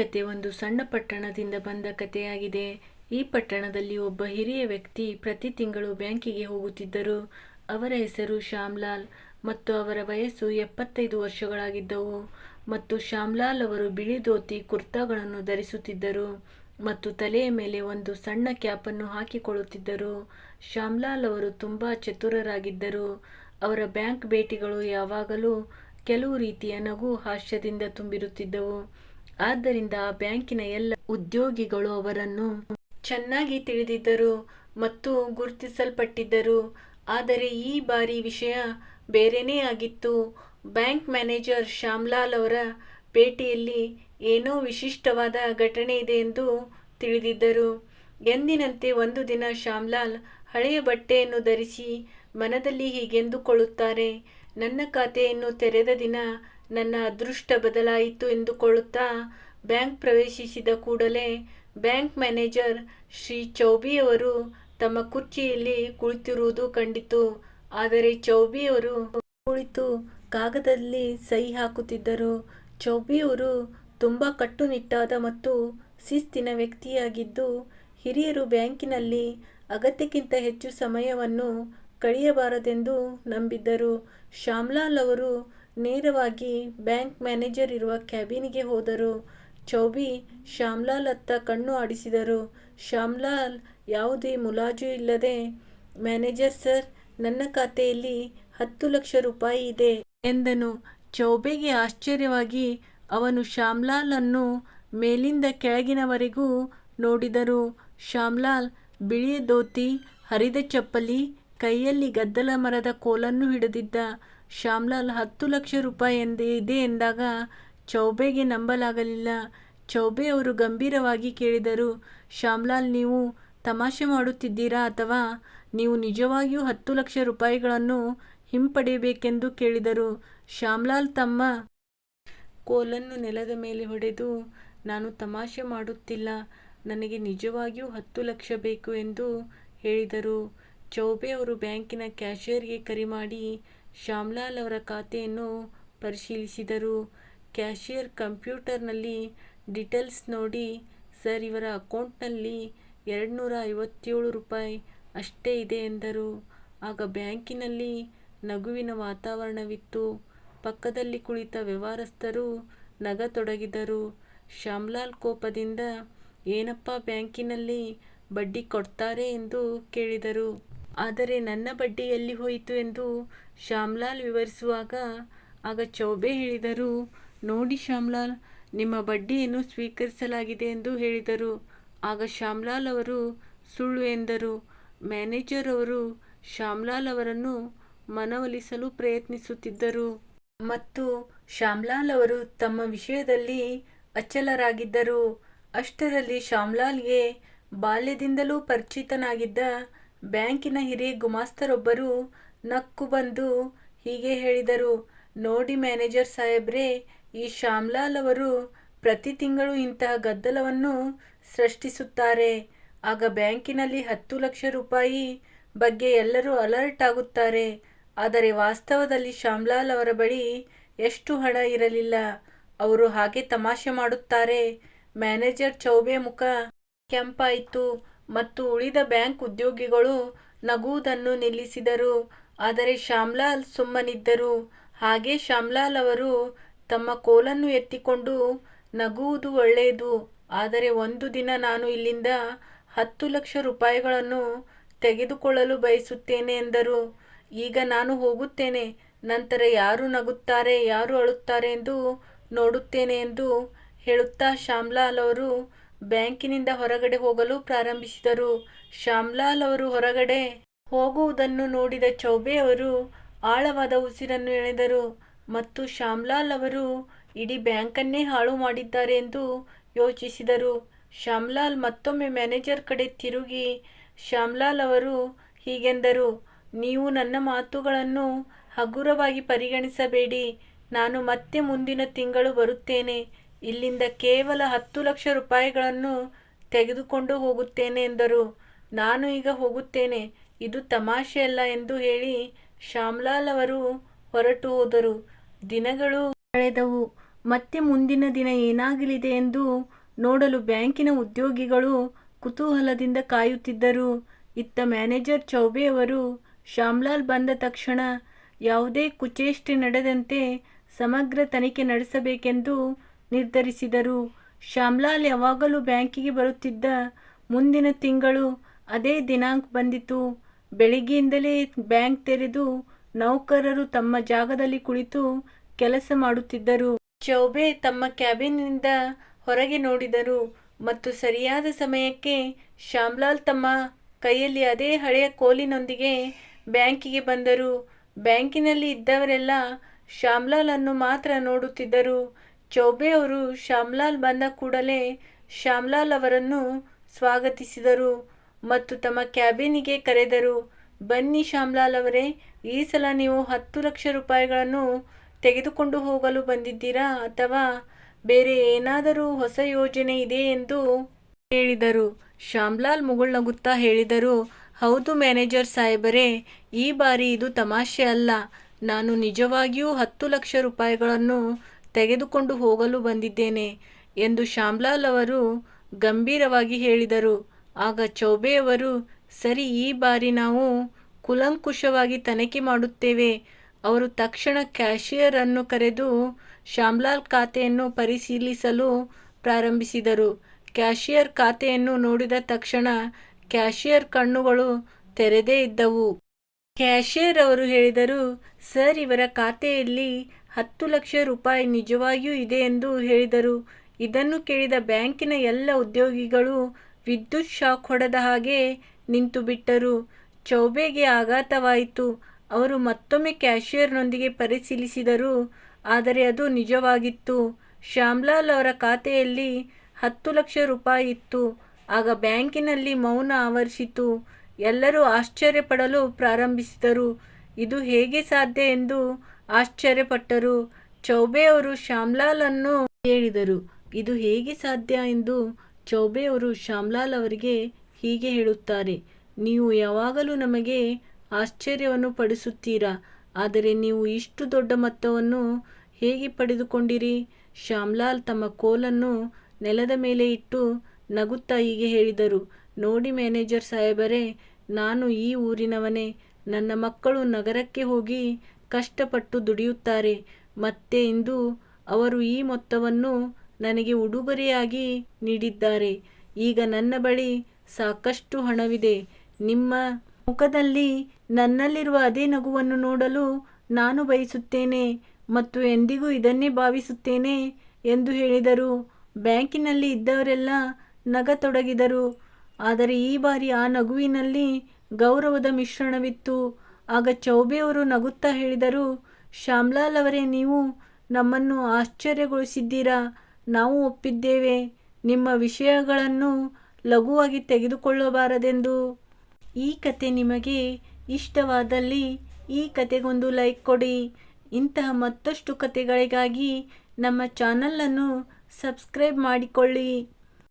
ಕತೆ ಒಂದು ಸಣ್ಣ ಪಟ್ಟಣದಿಂದ ಬಂದ ಕಥೆಯಾಗಿದೆ ಈ ಪಟ್ಟಣದಲ್ಲಿ ಒಬ್ಬ ಹಿರಿಯ ವ್ಯಕ್ತಿ ಪ್ರತಿ ತಿಂಗಳು ಬ್ಯಾಂಕಿಗೆ ಹೋಗುತ್ತಿದ್ದರು. ಅವರ ಹೆಸರು ಶ್ಯಾಮ್ಲಾಲ್ ಮತ್ತು ಅವರ ವಯಸ್ಸು ಎಪ್ಪತ್ತೈದು ವರ್ಷಗಳಾಗಿದ್ದವು. ಮತ್ತು ಶ್ಯಾಮ್ಲಾಲ್ ಅವರು ಬಿಳಿ ಧೋತಿ, ಕುರ್ತಾಗಳನ್ನು ಧರಿಸುತ್ತಿದ್ದರು ಮತ್ತು ತಲೆಯ ಮೇಲೆ ಒಂದು ಸಣ್ಣ ಕ್ಯಾಪನ್ನು ಹಾಕಿಕೊಳ್ಳುತ್ತಿದ್ದರು. ಶ್ಯಾಮ್ಲಾಲ್ ಅವರು ತುಂಬ ಚತುರರಾಗಿದ್ದರು. ಅವರ ಬ್ಯಾಂಕ್ ಭೇಟಿಗಳು ಯಾವಾಗಲೂ ಕೆಲವು ರೀತಿಯ ನಗು ಹಾಸ್ಯದಿಂದ ತುಂಬಿರುತ್ತಿದ್ದವು. ಆದ್ದರಿಂದ ಬ್ಯಾಂಕಿನ ಎಲ್ಲ ಉದ್ಯೋಗಿಗಳು ಅವರನ್ನು ಚೆನ್ನಾಗಿ ತಿಳಿದಿದ್ದರು ಮತ್ತು ಗುರುತಿಸಲ್ಪಟ್ಟಿದ್ದರು. ಆದರೆ ಈ ಬಾರಿ ವಿಷಯ ಬೇರೆನೇ ಆಗಿತ್ತು. ಬ್ಯಾಂಕ್ ಮ್ಯಾನೇಜರ್ ಶ್ಯಾಮ್ಲಾಲ್ ಅವರ ಭೇಟಿಯಲ್ಲಿ ಏನೋ ವಿಶಿಷ್ಟವಾದ ಘಟನೆ ಇದೆ ಎಂದು ತಿಳಿದಿದ್ದರು. ಎಂದಿನಂತೆ ಒಂದು ದಿನ ಶ್ಯಾಮ್ಲಾಲ್ ಹಳೆಯ ಬಟ್ಟೆಯನ್ನು ಧರಿಸಿ ಮನದಲ್ಲಿ ಹೀಗೆಂದುಕೊಳ್ಳುತ್ತಾರೆ, ನನ್ನ ಖಾತೆಯನ್ನು ತೆರೆದ ದಿನ ನನ್ನ ಅದೃಷ್ಟ ಬದಲಾಯಿತು ಎಂದುಕೊಳ್ಳುತ್ತಾ ಬ್ಯಾಂಕ್ ಪ್ರವೇಶಿಸಿದ ಕೂಡಲೇ ಬ್ಯಾಂಕ್ ಮ್ಯಾನೇಜರ್ ಶ್ರೀ ಚೌಬಿಯವರು ತಮ್ಮ ಕುರ್ಚಿಯಲ್ಲಿ ಕುಳಿತಿರುವುದು ಕಂಡಿತು. ಆದರೆ ಚೌಬಿಯವರು ಕುಳಿತು ಕಾಗದದಲ್ಲಿ ಸಹಿ ಹಾಕುತ್ತಿದ್ದರು. ಚೌಬಿಯವರು ತುಂಬ ಕಟ್ಟುನಿಟ್ಟಾದ ಮತ್ತು ಶಿಸ್ತಿನ ವ್ಯಕ್ತಿಯಾಗಿದ್ದು, ಹಿರಿಯರು ಬ್ಯಾಂಕಿನಲ್ಲಿ ಅಗತ್ಯಕ್ಕಿಂತ ಹೆಚ್ಚು ಸಮಯವನ್ನು ಕಳೆಯಬಾರದೆಂದು ನಂಬಿದ್ದರು. ಶ್ಯಾಮ್ಲಾಲ್ ಅವರು ನೇರವಾಗಿ ಬ್ಯಾಂಕ್ ಮ್ಯಾನೇಜರ್ ಇರುವ ಕ್ಯಾಬಿನಿಗೆ ಹೋದರು. ಚೌಬಿ ಶ್ಯಾಮ್ಲಾಲ್ ಅತ್ತ ಕಣ್ಣು ಆಡಿಸಿದರು. ಶ್ಯಾಮ್ಲಾಲ್, ಯಾವುದೇ ಮುಲಾಜು ಇಲ್ಲದೆ, ಮ್ಯಾನೇಜರ್ ಸರ್, ನನ್ನ ಖಾತೆಯಲ್ಲಿ ಹತ್ತು ಲಕ್ಷ ರೂಪಾಯಿ ಇದೆ ಎಂದನು. ಚೌಬೆಗೆ ಆಶ್ಚರ್ಯವಾಗಿ ಅವನು ಶ್ಯಾಮ್ಲಾಲ್ ಅನ್ನು ಮೇಲಿಂದ ಕೆಳಗಿನವರೆಗೂ ನೋಡಿದರು. ಶ್ಯಾಮ್ಲಾಲ್ ಬಿಳಿಯ ಧೋತಿ, ಹರಿದ ಚಪ್ಪಲಿ, ಕೈಯಲ್ಲಿ ಗದ್ದಲ ಮರದ ಕೋಲನ್ನು ಹಿಡಿದಿದ್ದ ಶ್ಯಾಮ್ಲಾಲ್ ಹತ್ತು ಲಕ್ಷ ರೂಪಾಯಿ ಎಂದ ಇದೆ ಎಂದಾಗ ಚೌಬೆಗೆ ನಂಬಲಾಗಲಿಲ್ಲ. ಚೌಬೆ ಅವರು ಗಂಭೀರವಾಗಿ ಕೇಳಿದರು, ಶ್ಯಾಮ್ಲಾಲ್, ನೀವು ತಮಾಷೆ ಮಾಡುತ್ತಿದ್ದೀರಾ ಅಥವಾ ನೀವು ನಿಜವಾಗಿಯೂ ಹತ್ತು ಲಕ್ಷ ರೂಪಾಯಿಗಳನ್ನು ಹಿಂಪಡೆಯಬೇಕೆಂದು ಕೇಳಿದರು. ಶ್ಯಾಮ್ಲಾಲ್ ತಮ್ಮ ಕೋಲನ್ನು ನೆಲದ ಮೇಲೆ ಹೊಡೆದು, ನಾನು ತಮಾಷೆ ಮಾಡುತ್ತಿಲ್ಲ, ನನಗೆ ನಿಜವಾಗಿಯೂ ಹತ್ತು ಲಕ್ಷ ಬೇಕು ಎಂದು ಹೇಳಿದರು. ಚೌಬೆ ಅವರು ಬ್ಯಾಂಕಿನ ಕ್ಯಾಷಿಯರ್ಗೆ ಕರೆ ಮಾಡಿ ಶ್ಯಾಮ್ಲಾಲ್ ಅವರ ಖಾತೆಯನ್ನು ಪರಿಶೀಲಿಸಿದರು. ಕ್ಯಾಷಿಯರ್ ಕಂಪ್ಯೂಟರ್ನಲ್ಲಿ ಡೀಟೇಲ್ಸ್ ನೋಡಿ, ಸರ್, ಇವರ ಅಕೌಂಟ್ನಲ್ಲಿ ಎರಡುನೂರ ಐವತ್ತೇಳು ರೂಪಾಯಿ ಅಷ್ಟೇ ಇದೆ ಎಂದರು. ಆಗ ಬ್ಯಾಂಕಿನಲ್ಲಿ ನಗುವಿನ ವಾತಾವರಣವಿತ್ತು. ಪಕ್ಕದಲ್ಲಿ ಕುಳಿತ ವ್ಯವಹಾರಸ್ಥರು ನಗತೊಡಗಿದರು. ಶ್ಯಾಮ್ಲಾಲ್ ಕೋಪದಿಂದ, ಏನಪ್ಪ ಬ್ಯಾಂಕಿನಲ್ಲಿ ಬಡ್ಡಿ ಕೊಡ್ತಾರೆ ಎಂದು ಕೇಳಿದರು. ಆದರೆ ನನ್ನ ಬಡ್ಡಿ ಎಲ್ಲಿ ಹೋಯಿತು ಎಂದು ಶ್ಯಾಮ್ಲಾಲ್ ವಿವರಿಸುವಾಗ ಆಗ ಚೌಬೆ ಹೇಳಿದರು, ನೋಡಿ ಶ್ಯಾಮ್ಲಾಲ್, ನಿಮ್ಮ ಬಡ್ಡಿಯನ್ನು ಸ್ವೀಕರಿಸಲಾಗಿದೆ ಎಂದು ಹೇಳಿದರು. ಆಗ ಶ್ಯಾಮ್ಲಾಲ್ ಅವರು ಸುಳ್ಳು ಎಂದರು. ಮ್ಯಾನೇಜರ್ ಅವರು ಶ್ಯಾಮ್ಲಾಲ್ ಅವರನ್ನು ಮನವೊಲಿಸಲು ಪ್ರಯತ್ನಿಸುತ್ತಿದ್ದರು. ಮತ್ತು ಶ್ಯಾಮ್ಲಾಲ್ ಅವರು ತಮ್ಮ ವಿಷಯದಲ್ಲಿ ಅಚಲರಾಗಿದ್ದರು. ಅಷ್ಟರಲ್ಲಿ ಶ್ಯಾಮ್ಲಾಲ್ಗೆ ಬಾಲ್ಯದಿಂದಲೂ ಪರಿಚಿತನಾಗಿದ್ದ ಬ್ಯಾಂಕಿನ ಹಿರಿಯ ಗುಮಾಸ್ತರೊಬ್ಬರು ನಕ್ಕು ಬಂದು ಹೀಗೆ ಹೇಳಿದರು, ನೋಡಿ ಮ್ಯಾನೇಜರ್ ಸಾಹೇಬ್ರೆ, ಈ ಶ್ಯಾಮ್ಲಾಲ್ ಅವರು ಪ್ರತಿ ತಿಂಗಳು ಇಂತಹ ಗದ್ದಲವನ್ನು ಸೃಷ್ಟಿಸುತ್ತಾರೆ. ಆಗ ಬ್ಯಾಂಕಿನಲ್ಲಿ ಹತ್ತು ಲಕ್ಷ ರೂಪಾಯಿ ಬಗ್ಗೆ ಎಲ್ಲರೂ ಅಲರ್ಟ್ ಆಗುತ್ತಾರೆ. ಆದರೆ ವಾಸ್ತವದಲ್ಲಿ ಶ್ಯಾಮ್ಲಾಲ್ ಅವರ ಬಳಿ ಎಷ್ಟು ಹಣ ಇರಲಿಲ್ಲ. ಅವರು ಹಾಗೆ ತಮಾಷೆ ಮಾಡುತ್ತಾರೆ. ಮ್ಯಾನೇಜರ್ ಚೌಬೆ ಮುಖ ಕೆಂಪಾಯಿತು. ಮತ್ತು ಉಳಿದ ಬ್ಯಾಂಕ್ ಉದ್ಯೋಗಿಗಳು ನಗುವುದನ್ನು ನಿಲ್ಲಿಸಿದರು. ಆದರೆ ಶ್ಯಾಮ್ಲಾಲ್ ಸುಮ್ಮನಿದ್ದರು. ಹಾಗೆ ಶ್ಯಾಮ್ಲಾಲ್ ಅವರು ತಮ್ಮ ಕೋಲನ್ನು ಎತ್ತಿಕೊಂಡು, ನಗುವುದು ಒಳ್ಳೆಯದು. ಆದರೆ ಒಂದು ದಿನ ನಾನು ಇಲ್ಲಿಂದ ಹತ್ತು ಲಕ್ಷ ರೂಪಾಯಿಗಳನ್ನು ತೆಗೆದುಕೊಳ್ಳಲು ಬಯಸುತ್ತೇನೆ ಎಂದರು. ಈಗ ನಾನು ಹೋಗುತ್ತೇನೆ. ನಂತರ ಯಾರು ನಗುತ್ತಾರೆ, ಯಾರು ಅಳುತ್ತಾರೆ ಎಂದು ನೋಡುತ್ತೇನೆ ಎಂದು ಹೇಳುತ್ತಾ ಶ್ಯಾಮ್ಲಾಲ್ ಅವರು ಬ್ಯಾಂಕಿನಿಂದ ಹೊರಗಡೆ ಹೋಗಲು ಪ್ರಾರಂಭಿಸಿದರು. ಶ್ಯಾಮ್ಲಾಲ್ ಅವರು ಹೊರಗಡೆ ಹೋಗುವುದನ್ನು ನೋಡಿದ ಚೌಬೆ ಅವರು ಆಳವಾದ ಉಸಿರನ್ನು ಎಳೆದರು ಮತ್ತು ಶ್ಯಾಮ್ಲಾಲ್ ಅವರು ಇಡೀ ಬ್ಯಾಂಕನ್ನೇ ಹಾಳು ಮಾಡಿದ್ದಾರೆ ಎಂದು ಯೋಚಿಸಿದರು. ಶ್ಯಾಮ್ಲಾಲ್ ಮತ್ತೊಮ್ಮೆ ಮ್ಯಾನೇಜರ್ ಕಡೆ ತಿರುಗಿ, ಶ್ಯಾಮ್ಲಾಲ್ ಅವರು ಹೀಗೆಂದರು, ನೀವು ನನ್ನ ಮಾತುಗಳನ್ನು ಹಗುರವಾಗಿ ಪರಿಗಣಿಸಬೇಡಿ, ನಾನು ಮತ್ತೆ ಮುಂದಿನ ತಿಂಗಳು ಬರುತ್ತೇನೆ ಇಲ್ಲಿಂದ ಕೇವಲ ಹತ್ತು ಲಕ್ಷ ರೂಪಾಯಿಗಳನ್ನು ತೆಗೆದುಕೊಂಡು ಹೋಗುತ್ತೇನೆ ಎಂದರು. ನಾನು ಈಗ ಹೋಗುತ್ತೇನೆ. ಇದು ತಮಾಷೆಯಲ್ಲ ಎಂದು ಹೇಳಿ ಶ್ಯಾಮ್ಲಾಲ್ ಅವರು ಹೊರಟು ಹೋದರು. ದಿನಗಳು ಕಳೆದವು. ಮತ್ತೆ ಮುಂದಿನ ದಿನ ಏನಾಗಲಿದೆ ಎಂದು ನೋಡಲು ಬ್ಯಾಂಕಿನ ಉದ್ಯೋಗಿಗಳು ಕುತೂಹಲದಿಂದ ಕಾಯುತ್ತಿದ್ದರು. ಇತ್ತ ಮ್ಯಾನೇಜರ್ ಚೌಬೆ ಅವರು ಶ್ಯಾಮ್ಲಾಲ್ ಬಂದ ತಕ್ಷಣ ಯಾವುದೇ ಕುಚೇಷ್ಟೆ ನಡೆದಂತೆ ಸಮಗ್ರ ತನಿಖೆ ನಡೆಸಬೇಕೆಂದು ನಿರ್ಧರಿಸಿದರು. ಶ್ಯಾಮ್ಲಾಲ್ ಯಾವಾಗಲೂ ಬ್ಯಾಂಕಿಗೆ ಬರುತ್ತಿದ್ದ. ಮುಂದಿನ ತಿಂಗಳು ಅದೇ ದಿನಾಂಕ ಬಂದಿತು. ಬೆಳಿಗ್ಗೆಯಿಂದಲೇ ಬ್ಯಾಂಕ್ ತೆರೆದು ನೌಕರರು ತಮ್ಮ ಜಾಗದಲ್ಲಿ ಕುಳಿತು ಕೆಲಸ ಮಾಡುತ್ತಿದ್ದರು. ಚೌಬೆ ತಮ್ಮ ಕ್ಯಾಬಿನ್ನಿಂದ ಹೊರಗೆ ನೋಡಿದರು ಮತ್ತು ಸರಿಯಾದ ಸಮಯಕ್ಕೆ ಶ್ಯಾಮ್ಲಾಲ್ ತಮ್ಮ ಕೈಯಲ್ಲಿ ಅದೇ ಹಳೆಯ ಕೋಲಿನೊಂದಿಗೆ ಬ್ಯಾಂಕಿಗೆ ಬಂದರು. ಬ್ಯಾಂಕಿನಲ್ಲಿ ಇದ್ದವರೆಲ್ಲ ಶ್ಯಾಮ್ಲಾಲ್ ಅನ್ನು ಮಾತ್ರ ನೋಡುತ್ತಿದ್ದರು. ಚೌಬೆಯವರು ಶ್ಯಾಮ್ಲಾಲ್ ಬಂದ ಕೂಡಲೇ ಶ್ಯಾಮ್ಲಾಲ್ ಅವರನ್ನು ಸ್ವಾಗತಿಸಿದರು ಮತ್ತು ತಮ್ಮ ಕ್ಯಾಬಿನಿಗೆ ಕರೆದರು. ಬನ್ನಿ ಶ್ಯಾಮ್ಲಾಲ್ ಅವರೇ, ಈ ಸಲ ನೀವು ಹತ್ತು ಲಕ್ಷ ರೂಪಾಯಿಗಳನ್ನು ತೆಗೆದುಕೊಂಡು ಹೋಗಲು ಬಂದಿದ್ದೀರಾ ಅಥವಾ ಬೇರೆ ಏನಾದರೂ ಹೊಸ ಯೋಜನೆ ಇದೆ ಎಂದು ಹೇಳಿದರು ಶ್ಯಾಮ್ಲಾಲ್ ಮುಗುಳ್ನಗುತ್ತಾ ಹೇಳಿದರು, ಹೌದು ಮ್ಯಾನೇಜರ್ ಸಾಹೇಬರೇ, ಈ ಬಾರಿ ಇದು ತಮಾಷೆ ಅಲ್ಲ. ನಾನು ನಿಜವಾಗಿಯೂ ಹತ್ತು ಲಕ್ಷ ರೂಪಾಯಿಗಳನ್ನು ತೆಗೆದುಕೊಂಡು ಹೋಗಲು ಬಂದಿದ್ದೇನೆ ಎಂದು ಶ್ಯಾಮ್ಲಾಲ್ ಅವರು ಗಂಭೀರವಾಗಿ ಹೇಳಿದರು. ಆಗ ಚೌಬೆಯವರು, ಸರಿ, ಈ ಬಾರಿ ನಾವು ಕುಲಂಕುಷವಾಗಿ ತನಿಖೆ ಮಾಡುತ್ತೇವೆ. ಅವರು ತಕ್ಷಣ ಕ್ಯಾಷಿಯರ್ ಅನ್ನು ಕರೆದು ಶ್ಯಾಮ್ಲಾಲ್ ಖಾತೆಯನ್ನು ಪರಿಶೀಲಿಸಲು ಪ್ರಾರಂಭಿಸಿದರು. ಕ್ಯಾಷಿಯರ್ ಖಾತೆಯನ್ನು ನೋಡಿದ ತಕ್ಷಣ ಕ್ಯಾಷಿಯರ್ ಕಣ್ಣುಗಳು ತೆರೆದೇ ಇದ್ದವು. ಕ್ಯಾಷಿಯರ್ ಅವರು ಹೇಳಿದರು, ಸರ್, ಇವರ ಖಾತೆಯಲ್ಲಿ ಹತ್ತು ಲಕ್ಷ ರೂಪಾಯಿ ನಿಜವಾಗಿಯೂ ಇದೆ ಎಂದು ಹೇಳಿದರು. ಇದನ್ನು ಕೇಳಿದ ಬ್ಯಾಂಕಿನ ಎಲ್ಲ ಉದ್ಯೋಗಿಗಳು ವಿದ್ಯುತ್ ಶಾಕ್ ಹೊಡೆದ ಹಾಗೆ ನಿಂತುಬಿಟ್ಟರು. ಚೌಬೆಗೆ ಆಘಾತವಾಯಿತು. ಅವರು ಮತ್ತೊಮ್ಮೆ ಕ್ಯಾಶಿಯರ್ನೊಂದಿಗೆ ಪರಿಶೀಲಿಸಿದರು, ಆದರೆ ಅದು ನಿಜವಾಗಿತ್ತು. ಶ್ಯಾಮ್ಲಾಲ್ ಅವರ ಖಾತೆಯಲ್ಲಿ ಹತ್ತು ಲಕ್ಷ ರೂಪಾಯಿ ಇತ್ತು. ಆಗ ಬ್ಯಾಂಕಿನಲ್ಲಿ ಮೌನ ಆವರಿಸಿತು. ಎಲ್ಲರೂ ಆಶ್ಚರ್ಯಪಡಲು ಪ್ರಾರಂಭಿಸಿದರು. ಇದು ಹೇಗೆ ಸಾಧ್ಯ ಎಂದು ಆಶ್ಚರ್ಯಪಟ್ಟರು. ಚೌಬೆಯವರು ಶ್ಯಾಮ್ಲಾಲ್ ಅನ್ನು ಕೇಳಿದರು, ಇದು ಹೇಗೆ ಸಾಧ್ಯ ಎಂದು. ಚೌಬೆಯವರು ಶ್ಯಾಮ್ಲಾಲ್ ಅವರಿಗೆ ಹೀಗೆ ಹೇಳುತ್ತಾರೆ, ನೀವು ಯಾವಾಗಲೂ ನಮಗೆ ಆಶ್ಚರ್ಯವನ್ನು ಪಡಿಸುತ್ತೀರಾ. ಆದರೆ ನೀವು ಇಷ್ಟು ದೊಡ್ಡ ಮೊತ್ತವನ್ನು ಹೇಗೆ ಪಡೆದುಕೊಂಡಿರಿ. ಶ್ಯಾಮ್ಲಾಲ್ ತಮ್ಮ ಕೋಲನ್ನು ನೆಲದ ಮೇಲೆ ಇಟ್ಟು ನಗುತ್ತಾ ಹೀಗೆ ಹೇಳಿದರು, ನೋಡಿ ಮ್ಯಾನೇಜರ್ ಸಾಹೇಬರೇ, ನಾನು ಈ ಊರಿನವನೇ. ನನ್ನ ಮಕ್ಕಳು ನಗರಕ್ಕೆ ಹೋಗಿ ಕಷ್ಟಪಟ್ಟು ದುಡಿಯುತ್ತಾರೆ. ಮತ್ತೆ ಇಂದು ಅವರು ಈ ಮೊತ್ತವನ್ನು ನನಗೆ ಉಡುಗೊರೆಯಾಗಿ ನೀಡಿದ್ದಾರೆ. ಈಗ ನನ್ನ ಬಳಿ ಸಾಕಷ್ಟು ಹಣವಿದೆ. ನಿಮ್ಮ ಮುಖದಲ್ಲಿ ನನ್ನಲ್ಲಿರುವ ಅದೇ ನಗುವನ್ನು ನೋಡಲು ನಾನು ಬಯಸುತ್ತೇನೆ ಮತ್ತು ಎಂದಿಗೂ ಇದನ್ನೇ ಭಾವಿಸುತ್ತೇನೆ ಎಂದು ಹೇಳಿದರು. ಬ್ಯಾಂಕಿನಲ್ಲಿ ಇದ್ದವರೆಲ್ಲ ನಗತೊಡಗಿದರು. ಆದರೆ ಈ ಬಾರಿ ಆ ನಗುವಿನಲ್ಲಿ ಗೌರವದ ಮಿಶ್ರಣವಿತ್ತು. ಆಗ ಚೌಬೆಯವರು ನಗುತ್ತಾ ಹೇಳಿದರು, ಶ್ಯಾಮ್ಲಾಲ್ ಅವರೇ, ನೀವು ನಮ್ಮನ್ನು ಆಶ್ಚರ್ಯಗೊಳಿಸಿದ್ದೀರಾ. ನಾವು ಒಪ್ಪಿದ್ದೇವೆ, ನಿಮ್ಮ ವಿಷಯಗಳನ್ನು ಲಘುವಾಗಿ ತೆಗೆದುಕೊಳ್ಳಬಾರದೆಂದು. ಈ ಕತೆ ನಿಮಗೆ ಇಷ್ಟವಾದಲ್ಲಿ ಈ ಕತೆಗೊಂದು ಲೈಕ್ ಕೊಡಿ. ಇಂತಹ ಮತ್ತಷ್ಟು ಕತೆಗಳಿಗಾಗಿ ನಮ್ಮ ಚಾನಲನ್ನು ಸಬ್ಸ್ಕ್ರೈಬ್ ಮಾಡಿಕೊಳ್ಳಿ.